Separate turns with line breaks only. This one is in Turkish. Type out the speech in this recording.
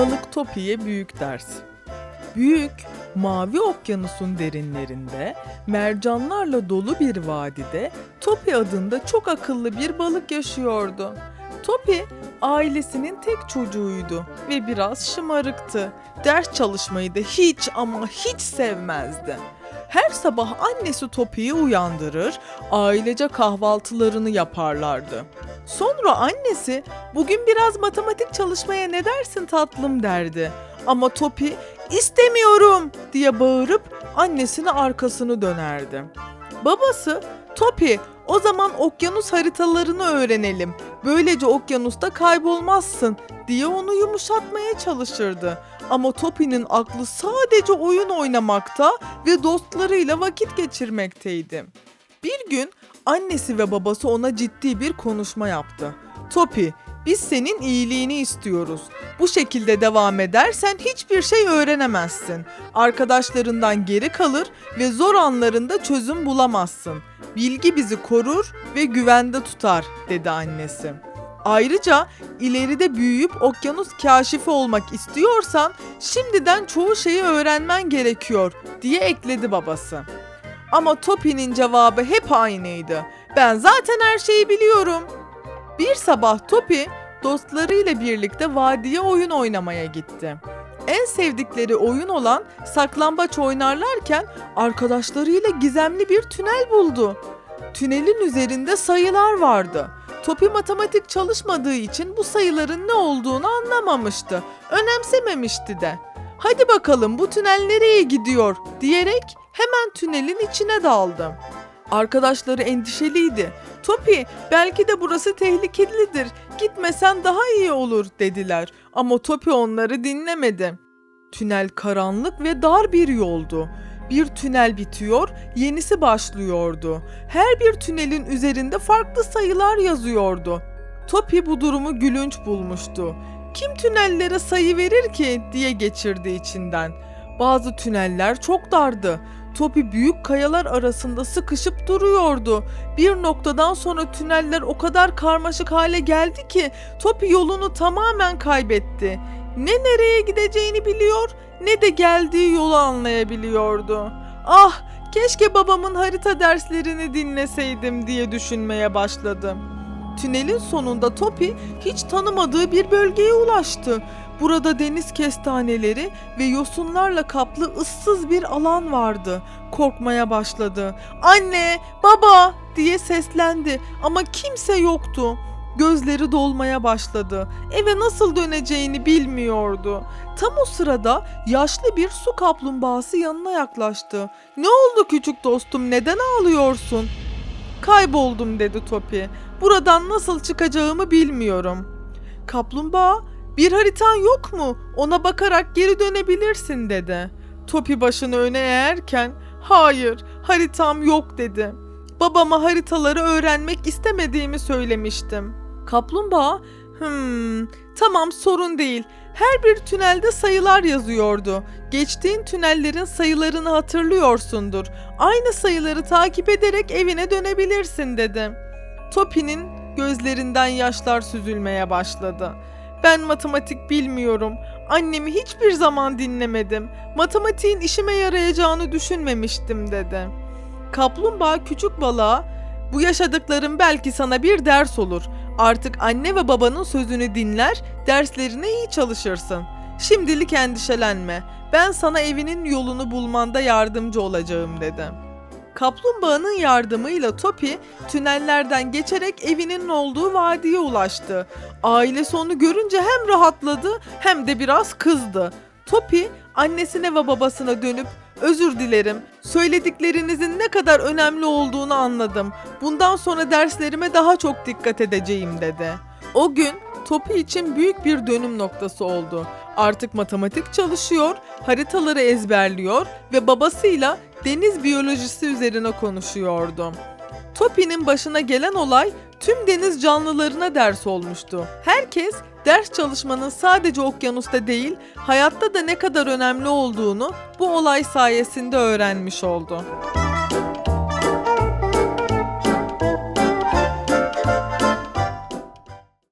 Balık Topi'ye büyük ders. Büyük, mavi okyanusun derinlerinde, mercanlarla dolu bir vadide Topi adında çok akıllı bir balık yaşıyordu. Topi, ailesinin tek çocuğuydu ve biraz şımarıktı. Ders çalışmayı da hiç ama hiç sevmezdi. Her sabah annesi Topi'yi uyandırır, ailece kahvaltılarını yaparlardı. Sonra annesi bugün biraz matematik çalışmaya ne dersin tatlım derdi. Ama Topi istemiyorum diye bağırıp annesine arkasını dönerdi. Babası Topi o zaman okyanus haritalarını öğrenelim. Böylece okyanusta kaybolmazsın diye onu yumuşatmaya çalışırdı. Ama Topi'nin aklı sadece oyun oynamakta ve dostlarıyla vakit geçirmekteydi. Bir gün annesi ve babası ona ciddi bir konuşma yaptı. Topi, biz senin iyiliğini istiyoruz. Bu şekilde devam edersen hiçbir şey öğrenemezsin. Arkadaşlarından geri kalır ve zor anlarında çözüm bulamazsın. Bilgi bizi korur ve güvende tutar, dedi annesi. Ayrıca ileride büyüyüp okyanus kaşifi olmak istiyorsan şimdiden çoğu şeyi öğrenmen gerekiyor diye ekledi babası. Ama Topi'nin cevabı hep aynıydı. Ben zaten her şeyi biliyorum. Bir sabah Topi dostlarıyla birlikte vadiye oyun oynamaya gitti. En sevdikleri oyun olan saklambaç oynarlarken arkadaşlarıyla gizemli bir tünel buldu. Tünelin üzerinde sayılar vardı. Topi matematik çalışmadığı için bu sayıların ne olduğunu anlamamıştı. Önemsememişti de. Hadi bakalım bu tünel nereye gidiyor diyerek hemen tünelin içine daldı. Arkadaşları endişeliydi. Topi belki de burası tehlikelidir. Gitmesen daha iyi olur dediler. Ama Topi onları dinlemedi. Tünel karanlık ve dar bir yoldu. Bir tünel bitiyor, yenisi başlıyordu. Her bir tünelin üzerinde farklı sayılar yazıyordu. Topi bu durumu gülünç bulmuştu. Kim tünellere sayı verir ki diye geçirdi içinden. Bazı tüneller çok dardı. Topi büyük kayalar arasında sıkışıp duruyordu. Bir noktadan sonra tüneller o kadar karmaşık hale geldi ki Topi yolunu tamamen kaybetti. Ne nereye gideceğini biliyor ne de geldiği yolu anlayabiliyordu. Ah keşke babamın harita derslerini dinleseydim diye düşünmeye başladı. Tünelin sonunda Topi hiç tanımadığı bir bölgeye ulaştı. Burada deniz kestaneleri ve yosunlarla kaplı ıssız bir alan vardı. Korkmaya başladı. Anne, baba diye seslendi ama kimse yoktu. Gözleri dolmaya başladı. Eve nasıl döneceğini bilmiyordu. Tam o sırada yaşlı bir su kaplumbağası yanına yaklaştı. Ne oldu küçük dostum neden ağlıyorsun? Kayboldum dedi Topi. Buradan nasıl çıkacağımı bilmiyorum. Kaplumbağa bir haritan yok mu? Ona bakarak geri dönebilirsin dedi. Topi başını öne eğerken hayır haritam yok dedi. Babama haritaları öğrenmek istemediğimi söylemiştim. Kaplumbağa hmm tamam sorun değil. Her bir tünelde sayılar yazıyordu. Geçtiğin tünellerin sayılarını hatırlıyorsundur. Aynı sayıları takip ederek evine dönebilirsin dedi. Topi'nin gözlerinden yaşlar süzülmeye başladı. Ben matematik bilmiyorum. Annemi hiçbir zaman dinlemedim. Matematiğin işime yarayacağını düşünmemiştim dedi. Kaplumbağa küçük balığa bu yaşadıklarım belki sana bir ders olur. Artık anne ve babanın sözünü dinler, derslerine iyi çalışırsın. Şimdilik endişelenme. Ben sana evinin yolunu bulmanda yardımcı olacağım dedi. Kaplumbağanın yardımıyla Topi tünellerden geçerek evinin olduğu vadiye ulaştı. Ailesi onu görünce hem rahatladı hem de biraz kızdı. Topi annesine ve babasına dönüp özür dilerim. Söylediklerinizin ne kadar önemli olduğunu anladım. Bundan sonra derslerime daha çok dikkat edeceğim dedi. O gün Topi için büyük bir dönüm noktası oldu. Artık matematik çalışıyor, haritaları ezberliyor ve babasıyla deniz biyolojisi üzerine konuşuyordu. Topi'nin başına gelen olay tüm deniz canlılarına ders olmuştu. Herkes ders çalışmanın sadece okyanusta değil, hayatta da ne kadar önemli olduğunu bu olay sayesinde öğrenmiş oldu.